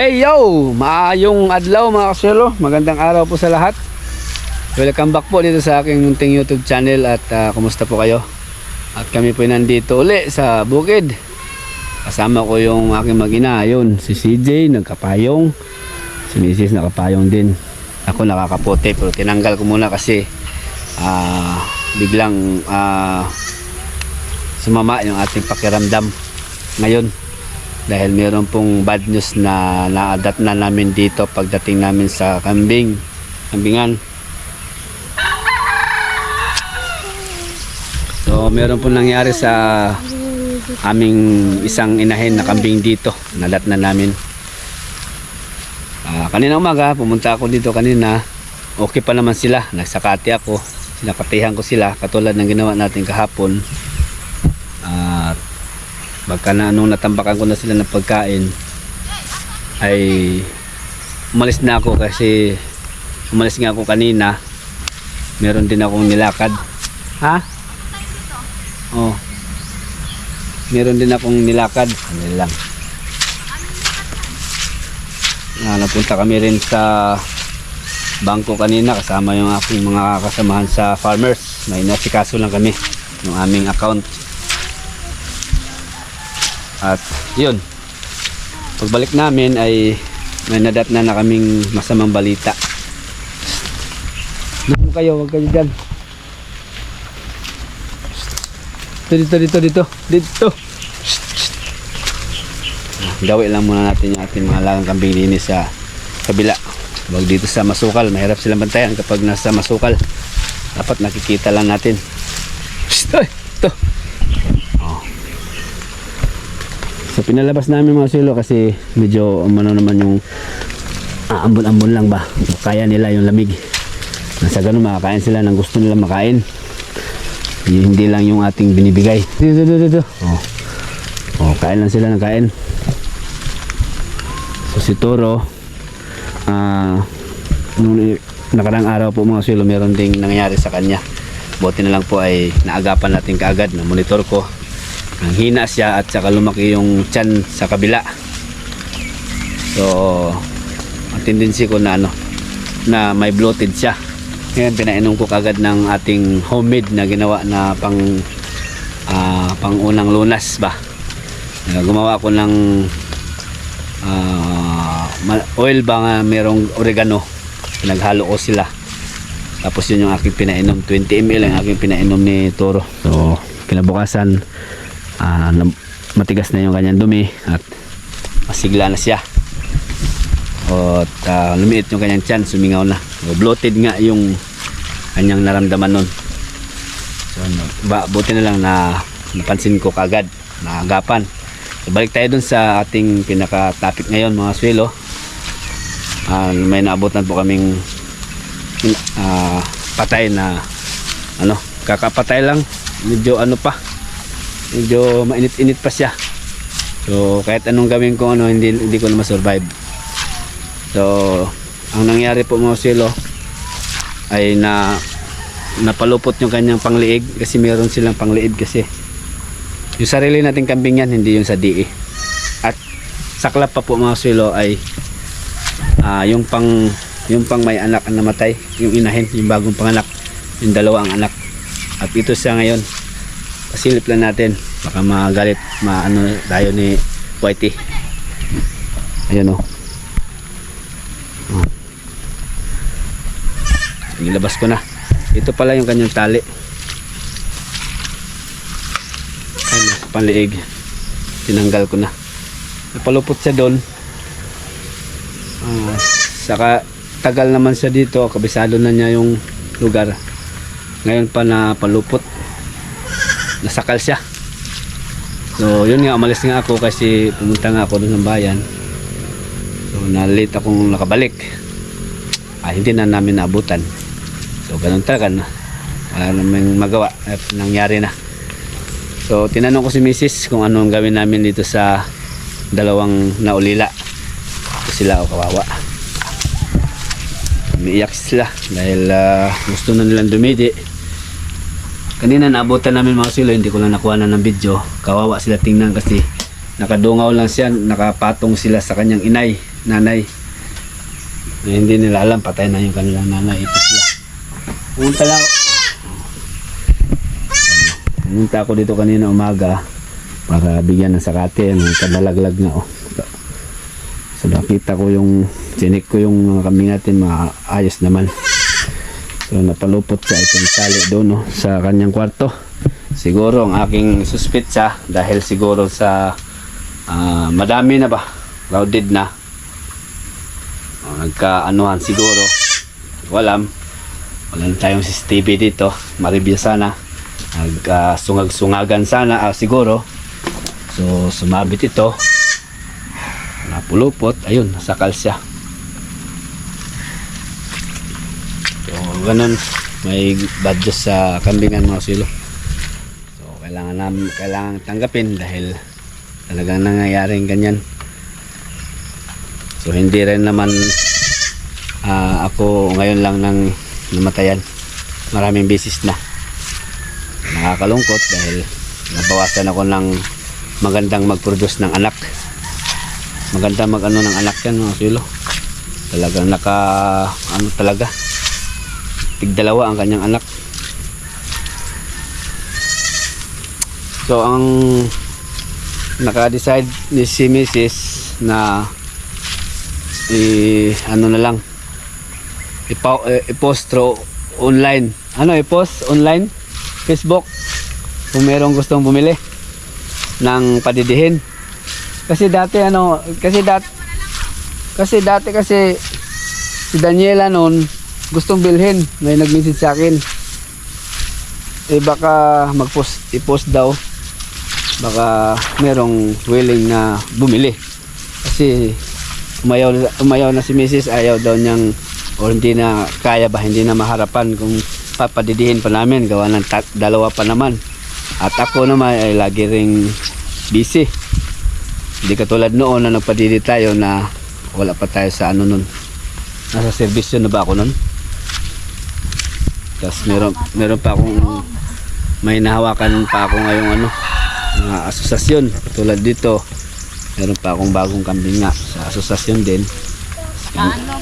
Hey yo! Maayong adlaw mga kaselo. Magandang araw po sa lahat. Welcome back po dito sa aking munting YouTube channel at ah, kumusta po kayo? At kami po nandito uli sa bukid. Kasama ko yung aking mag-ina. Yun, si CJ nagkapayong. Si Mrs. nakapayong din. Ako nakakapote pero tinanggal ko muna kasi ah, biglang ah, sumama yung ating pakiramdam ngayon dahil meron pong bad news na na-adapt na namin dito pagdating namin sa kambing. Kambingan. So meron pong nangyari sa aming isang inahin na kambing dito. Nadat na namin. Ah, kanina umaga pumunta ako dito kanina. Okay pa naman sila. Nagsakati ako. Sinakatihan ko sila katulad ng ginawa natin kahapon Baka na nung natambakan ko na sila ng pagkain ay umalis na ako kasi umalis nga ako kanina. Meron din akong nilakad. Ha? Oh. Meron din akong nilakad. Ano lang. Na, napunta kami rin sa bangko kanina kasama yung aking mga kasamahan sa farmers. May nasikaso lang kami ng aming account. At yun. Pagbalik namin ay may nadat na na kaming masamang balita. Doon kayo, huwag kayo dyan. Dito, dito, dito, dito. Ah, Gawi lang muna natin yung ating mga lagang kambing linis sa kabila. Huwag dito sa masukal. Mahirap silang bantayan kapag nasa masukal. Dapat nakikita lang natin. Ay, ito. So pinalabas namin mga silo kasi medyo umano naman yung ah, ambon-ambon lang ba. Kaya nila yung lamig. Nasa ganun makakain sila ng gusto nila makain. Y- hindi lang yung ating binibigay. Dito, dito, dito. Oh. Oh, kain lang sila ng kain. So si Toro ah i- nakarang araw po mga silo meron ding nangyari sa kanya. Buti na lang po ay naagapan natin kaagad na monitor ko hina siya at saka lumaki yung tiyan sa kabila. So ang tendency ko na ano na may bloated siya. Ngayon pinainom ko kagad ng ating homemade na ginawa na pang ah, pang unang lunas ba. Ah, gumawa ko ng ma- oil ba nga merong oregano. Pinaghalo ko sila. Tapos yun yung aking pinainom. 20 ml ang aking pinainom ni Toro. So kinabukasan na- matigas na yung kanyang dumi at masigla na siya. At ah, lumiit yung kanyang tiyan sumingaw na. Bloated nga yung kanyang naramdaman nun. So ano, ba, buti na lang na napansin ko kagad naagapan. So, balik tayo dun sa ating pinaka topic ngayon mga swelo. Ah, may naabutan po kaming ah, patay na ano kakapatay lang. Medyo ano pa medyo mainit-init pa siya. So kahit anong gawin ko ano hindi, hindi ko na ma-survive. So ang nangyari po mga silo ay na napalupot yung kanyang pangliig kasi meron silang pangliig kasi. Yung sarili nating kambing yan hindi yung sa DE at saklap pa po mga silo ay ah, yung pang yung pang may anak na namatay yung inahin yung bagong panganak yung dalawa ang anak. At ito siya ngayon pasilip lang natin. Baka magalit maano tayo ni Whitey. Ayun o oh. ilabas ko na. Ito pala yung kanyang tali. Ayun nasa panliig. Tinanggal ko na. Napalupot siya doon. Ah, saka tagal naman siya dito. Kabisado na niya yung lugar. Ngayon pa na palupot nasakal siya. So yun nga umalis nga ako kasi pumunta nga ako doon ng bayan. So na late akong nakabalik. Ah, hindi na namin naabutan. So ganun talaga na. Wala namang magawa. At nangyari na. So tinanong ko si Mrs. kung anong gawin namin dito sa dalawang naulila. Ito sila o kawawa. Umiiyak sila dahil ah, gusto na nilang dumidi kanina naabutan namin mga silo hindi ko lang nakuha na ng video kawawa sila tingnan kasi nakadungaw lang siya nakapatong sila sa kanyang inay nanay. Eh, hindi nila alam, patay na yung kanilang nanay. Ito sila. Pumunta lang. Pumunta ako dito kanina umaga para bigyan ng sakate. May kadalaglag na oh. So nakita ko yung, sinik ko yung mga kambing natin, maayos naman. So napalupot siya itong tali doon no, sa kanyang kwarto. Siguro ang aking suspitsa dahil siguro sa ah, madami na ba, crowded na. O, nagkaanuhan siguro. Walam. Wala tayong CCTV dito. Maribya sana. Nagkasungag-sungagan sana ah, siguro. So sumabit ito. Napulupot. Ayun, nasakal siya. So, ganun. May badges sa kambingan mga silo. So, kailangan namin, kailangan tanggapin dahil talagang nangyayaring ganyan. So, hindi rin naman ah, ako ngayon lang nang namatayan. Maraming beses na. Nakakalungkot dahil nabawasan ako ng magandang mag-produce ng anak. Maganda mag ano ng anak yan mga silo. Talagang naka ano talaga. Tigdalawa ang kanyang anak. So ang naka-decide ni si Mrs. na i ano na lang ipa, eh, i-post online. Ano i-post online? Facebook. Kung merong gustong bumili ng padidihin. Kasi dati ano, kasi dati kasi dati kasi si Daniela noon gustong bilhin, may nag-message sa akin. Eh baka mag-post, i-post daw. Baka merong willing na bumili. Kasi umayaw, umayaw na si Mrs. ayaw daw niyang o hindi na kaya ba, hindi na maharapan kung papadidihin pa namin, gawa ng dalawa pa naman. At ako naman ay lagi ring busy. Hindi katulad noon na nagpadidi tayo na wala pa tayo sa ano nun. Nasa servisyo na ba ako nun? Tapos meron, meron pa akong may nahawakan pa ako ngayong ano mga asosasyon. Tulad dito, meron pa akong bagong kambing nga sa asosasyon din. Paano?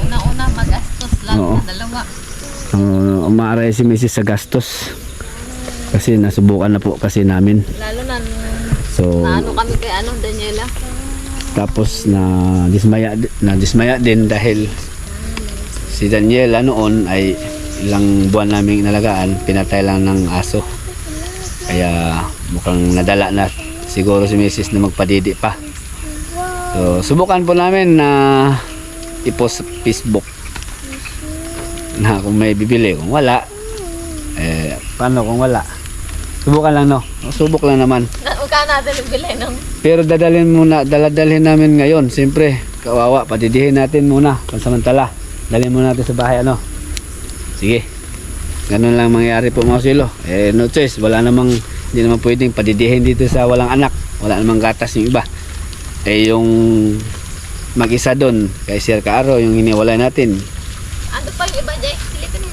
Una-una magastos lang Oo. sa dalawa. Uh, umaaray si Mrs. sa gastos. Kasi nasubukan na po kasi namin. Lalo na So, naano kami kay ano, Daniela. tapos na dismaya na dismaya din dahil si Daniela noon ay ilang buwan naming inalagaan pinatay lang ng aso kaya mukhang nadala na siguro si Mrs. na magpadidi pa so subukan po namin na i-post sa Facebook na kung may bibili kung wala eh paano kung wala subukan lang no subok lang naman Magkano natin bilhin ng pero dadalhin muna, daladalhin namin ngayon. Siyempre, kawawa, padidihin natin muna, pansamantala. Dalhin muna natin sa bahay, ano? Sige. Ganun lang mangyari po mga silo. Eh, no choice. Wala namang, hindi naman pwedeng padidihin dito sa walang anak. Wala namang gatas yung iba. Eh, yung mag-isa doon, kay Sir Kaaro, yung hiniwalay natin, ano pa yung iba, Jay?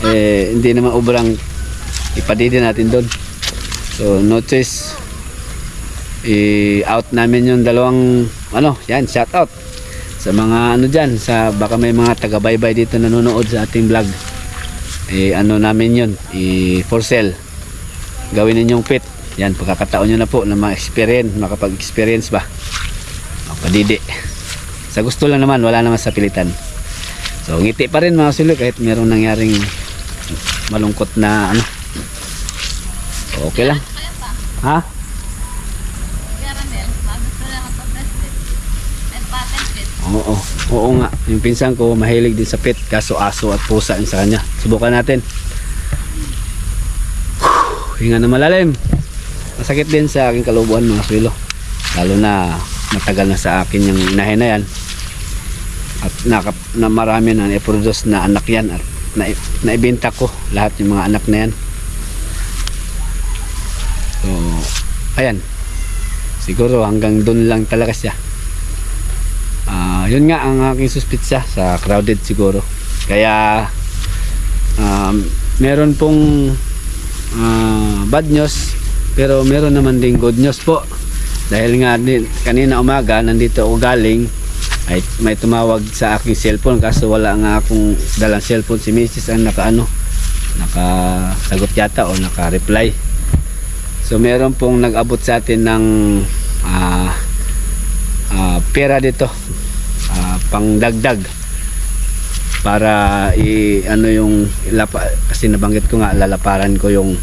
Eh, hindi naman ubrang ipadidi natin doon. So, no choice. I-out namin yung dalawang, ano, yan, shout out. Sa mga ano dyan, sa baka may mga taga-baybay dito nanonood sa ating vlog. Eh, ano namin yun, i for sale. Gawin ninyong pit. Yan, pagkakataon nyo na po na ma-experience, makapag-experience ba. Padidi. Sa gusto lang naman, wala naman sa pilitan. So, ngiti pa rin mga sulo kahit merong nangyaring malungkot na ano. Okay lang. Ha? caramel. Gusto lang ang pag-bracelet. And patent fit. Oo. Oo nga. Yung pinsan ko mahilig din sa pet kaso aso at pusa yung sa kanya. Subukan natin. Hinga na malalim. Masakit din sa aking kalubuan mga swilo. Lalo na matagal na sa akin yung inahin na yan. At nakap, na marami na na-produce na anak yan at na, naibenta ko lahat yung mga anak na yan. So, ayan. Siguro hanggang doon lang talaga siya. Ah, yun nga ang aking suspitsa sa crowded siguro. Kaya um, meron pong ah, bad news pero meron naman ding good news po. Dahil nga din, kanina umaga nandito ako galing ay may tumawag sa aking cellphone kaso wala nga akong dalang cellphone si Mrs. ang nakaano nakasagot yata o naka-reply so meron pong nag-abot sa atin ng ah, ah, pera dito pangdagdag para i ano yung ilapa, kasi nabanggit ko nga lalaparan ko yung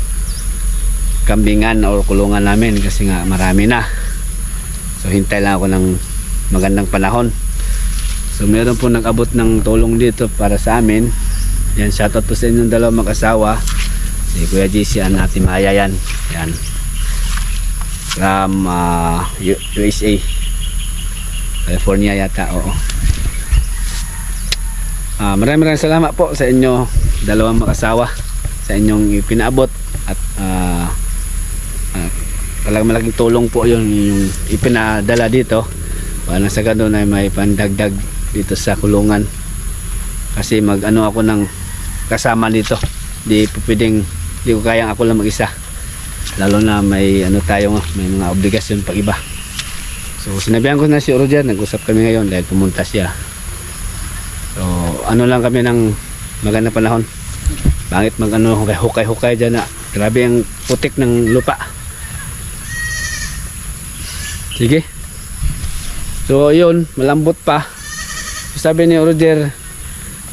kambingan o kulungan namin kasi nga marami na. So hintay lang ako ng magandang panahon. So meron po nag-abot ng tulong dito para sa amin. Yan shoutout po sa inyong dalawang mag-asawa. Si Kuya JC at Ate Maya yan. Yan. From ah, U- USA California yata oo Ah, maraming maraming salamat po sa inyo dalawang mag-asawa sa inyong ipinaabot at ah, talagang malaking tulong po yun yung ipinadala dito. Para sa ganun ay may pandagdag dito sa kulungan. Kasi mag ano ako ng kasama dito di pwedeng di ko kayang ako lang mag-isa. Lalo na may ano tayo may mga obligasyon pa iba so sinabihan ko na si Roger nag-usap kami ngayon dahil pumunta siya ano lang kami ng maganda panahon. Bangit mag ano, hukay hukay hukay dyan na. Grabe ang putik ng lupa. Sige. So, yun, malambot pa. Sabi ni Roger,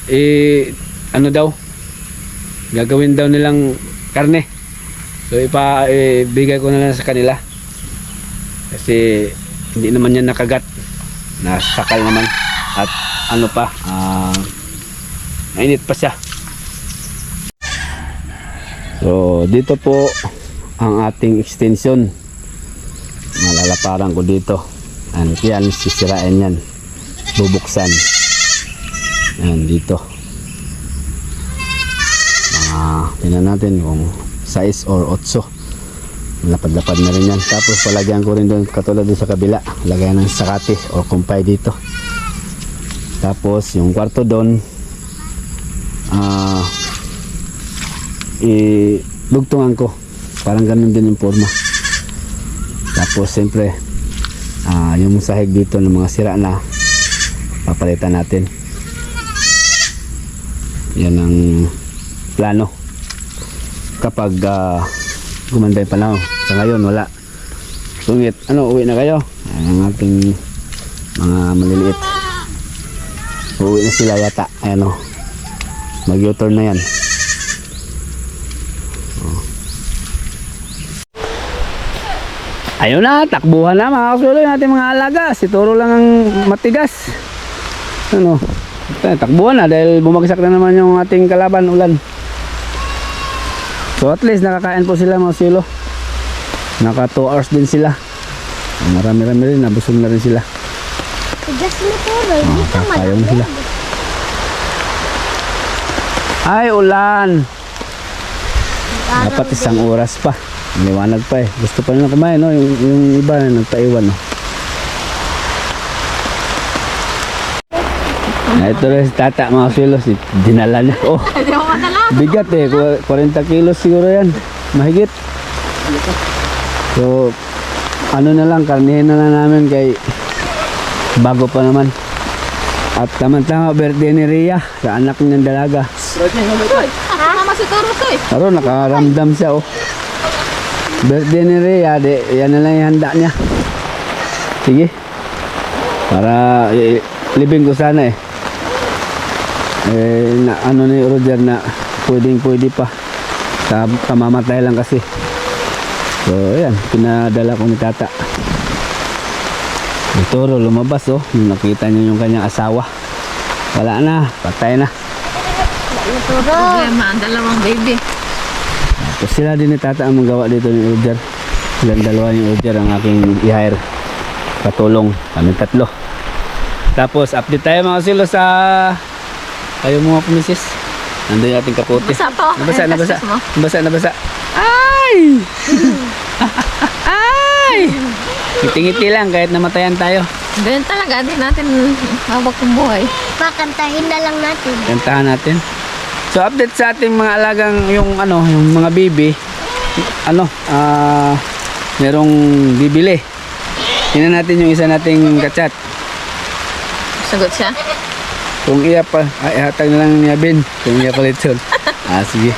eh, ano daw, gagawin daw nilang karne. So, ipa, eh, ko na lang sa kanila. Kasi, hindi naman yan nakagat. Nasakal naman. At ano pa, ah, mainit pa siya. So, dito po ang ating extension. Malalaparan ko dito. And yan, sisirain yan. Bubuksan. Yan, dito. Mga, tingnan natin kung size or 8. Lapad-lapad na rin yan. Tapos palagyan ko rin doon katulad doon sa kabila. Lagyan ng sakati or kumpay dito. Tapos yung kwarto doon ah i-dugtungan ko. Parang ganun din yung forma. Tapos siyempre ah yung sahig dito ng mga sira na papalitan natin. Yan ang plano. Kapag ah, gumanda yung panahon. Sa ngayon wala. Sungit, ano, uwi na kayo? Ayan ang ating mga maliliit. Uuwi na sila yata. Ayan o. Mag-U-turn na yan. Oh. Ayun na, takbuhan na mga kasuloy natin mga alaga. Si Toro lang ang matigas. Ano? Ito, Takbuhan na dahil bumagsak na naman yung ating kalaban ulan. So at least nakakain po sila mga silo. Naka 2 hours din sila. Marami-rami rin, nabusog na rin sila. Tigas mo to, Roy. Hindi ka kakayaw na sila. Ay, ulan! Dapat isang oras pa. Liwanag pa eh. Gusto pa nila kumain, no? Yung, yung iba na nagpaiwan, no? Ah, ito rin si tata, mga silos. Dinala niya. Oh, bigat eh. Ku- 40 kilos siguro yan. Mahigit. So, ano na lang, karnihin na lang namin kay bago pa naman. At tama-tama, birthday ni Rhea sa anak niyang dalaga. Mama si Toro to eh. Pero nakaramdam siya oh. Birthday ni Rhea, de, yan na lang yung handa niya. Sige. Para eh, libing ko sana eh. Eh, na, ano ni Roger na pwedeng pwede pa. Ka, kamamatay lang kasi. So, ayan. Pinadala ko ni tata. Yung toro lumabas oh. Nakita niya yung kanyang asawa. Wala na. Patay na. Problema ang dalawang baby. Tapos sila din ni tata ang magawa dito ni Roger. Silang dalawa ni Roger ang aking i-hire. Katulong. Kami tatlo. Tapos update tayo mga silo sa kayo mga pumisis. Nandun yung ating kapote. Nabasa, Ayan, nabasa. mo. Nabasa, nabasa. Ay! Ay! Ngiti-ngiti lang kahit namatayan tayo. Ganyan talaga. Hindi natin hawak ng buhay. Pakantahin na lang natin. Kantahan natin. So update sa ating mga alagang yung ano, yung mga baby. Ano, ah merong bibili. Tingnan natin yung isa nating kachat. Sagot siya. Kung iya pa, ay hatag na lang niya bin. Kung iya pa lechon. ah, sige.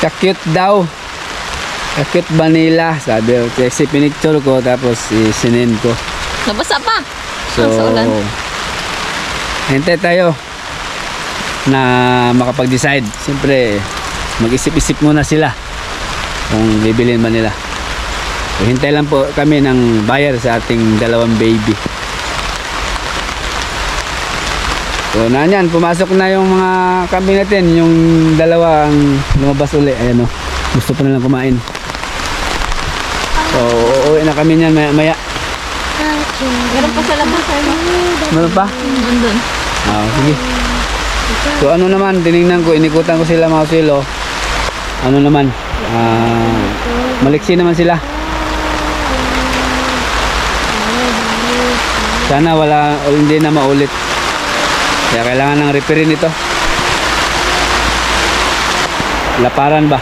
Kakit daw. Kakit vanilla. Sabi ko, kasi pinicture ko tapos isinin ko. Nabasa pa. So, Sa ulan. hintay tayo na makapag-decide. Siyempre, mag-isip-isip muna sila kung bibilin ba nila. So, hintay lang po kami ng buyer sa ating dalawang baby. So, nanyan, pumasok na yung mga kambing natin. Yung dalawa ang lumabas uli. Ayan o, gusto pa nilang kumain. So, uuwi na kami niyan maya. maya. Meron pa sa labas. Ano? Meron pa? Andun. Ah, sige. So ano naman, tiningnan ko, inikutan ko sila mga silo. Ano naman, ah, maliksi naman sila. Sana wala, o hindi na maulit. Kaya kailangan ng repairin ito. Laparan ba?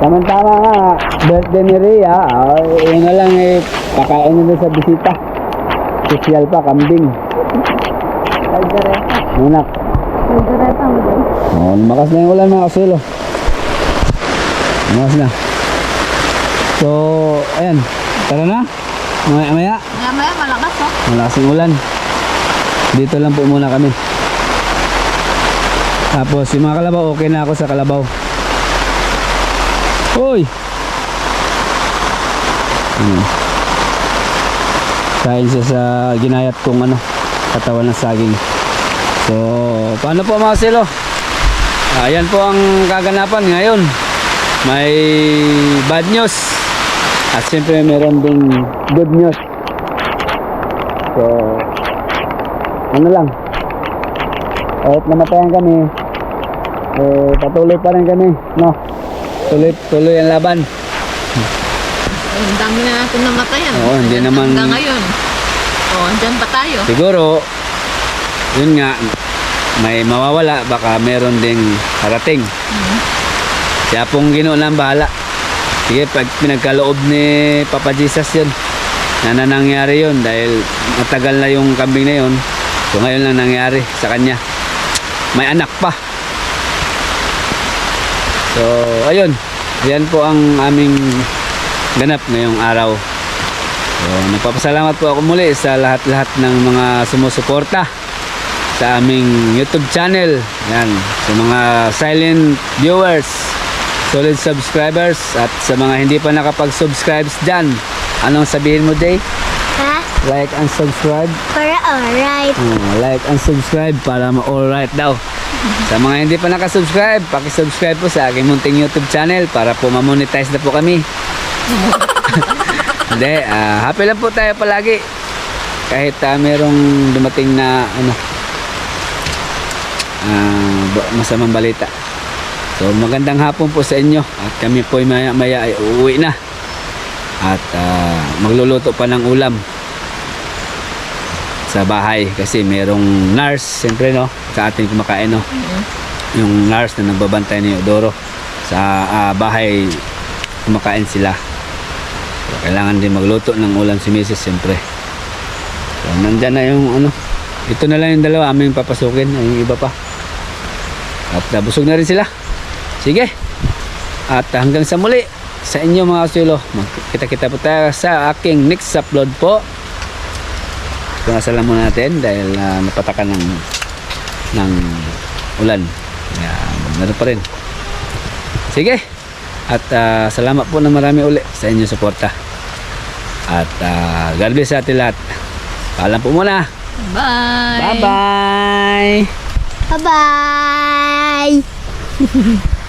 Tama-tama nga, birthday ni Rhea, ah, yun na lang eh, pakain nila sa bisita. Sosyal pa, kambing. Algareta. Anak. Algareta mo din. Oh, lumakas na yung ulan mga kasulo. Lumakas na. So, ayan. Tara na. Maya maya. Maya maya malakas oh. Malakas yung ulan. Dito lang po muna kami. Tapos yung mga kalabaw, okay na ako sa kalabaw. Hoy! Hmm. Kain siya sa ginayat kong ano, katawan ng saging. So, paano po mga silo? Ayan po ang kaganapan ngayon. May bad news. At siyempre meron ding good news. So, ano lang. Kahit namatayan kami, eh, patuloy pa rin kami. No? Tuloy, tuloy ang laban. Ay, Ang dami na natin namatayan. Oo, hindi Hanggang naman- Hanggang ngayon. Oo, andyan pa tayo. Siguro, yun nga, may mawawala, baka meron ding harating. Siya pong ginoo ng bahala. Sige, pag pinagkaloob ni Papa Jesus yun, na na nangyari yun dahil matagal na yung kambing na yun. So ngayon lang nangyari sa kanya. May anak pa. So, ayun. Yan po ang aming ganap ngayong araw. So, nagpapasalamat po ako muli sa lahat-lahat ng mga sumusuporta sa aming YouTube channel. Yan, sa mga silent viewers, solid subscribers at sa mga hindi pa nakapag-subscribes dyan. Anong sabihin mo, Day? Ha? Like and subscribe. Para alright. Oh, like and subscribe para ma-alright daw. Sa mga hindi pa nakasubscribe, paki-subscribe po sa aking munting YouTube channel para po ma-monetize na po kami. Hindi, ah, happy lang po tayo palagi. Kahit ah, merong dumating na ano ba- masamang balita. So magandang hapon po sa inyo at kami po maya maya ay uuwi na. At ah, magluluto pa ng ulam sa bahay kasi merong nurse siyempre no? Sa ating kumakain no? Yung nurse na nagbabantay ni Odoro sa ah, bahay kumakain sila. So, kailangan din magluto ng ulam si Mrs. siyempre. So nandyan na yung ano ito na lang yung dalawa aming papasukin yung iba pa. At nabusog na rin sila. Sige. At hanggang sa muli sa inyo mga kasulo magkita-kita po tayo sa aking next upload po Pinasal muna natin dahil ah, napatakan ng ng ulan. Kaya meron pa rin. Sige. At ah, salamat po na marami uli sa inyong suporta. At ah, God bless sa atin lahat. Paalam po muna. Bye. Bye-bye. Bye-bye.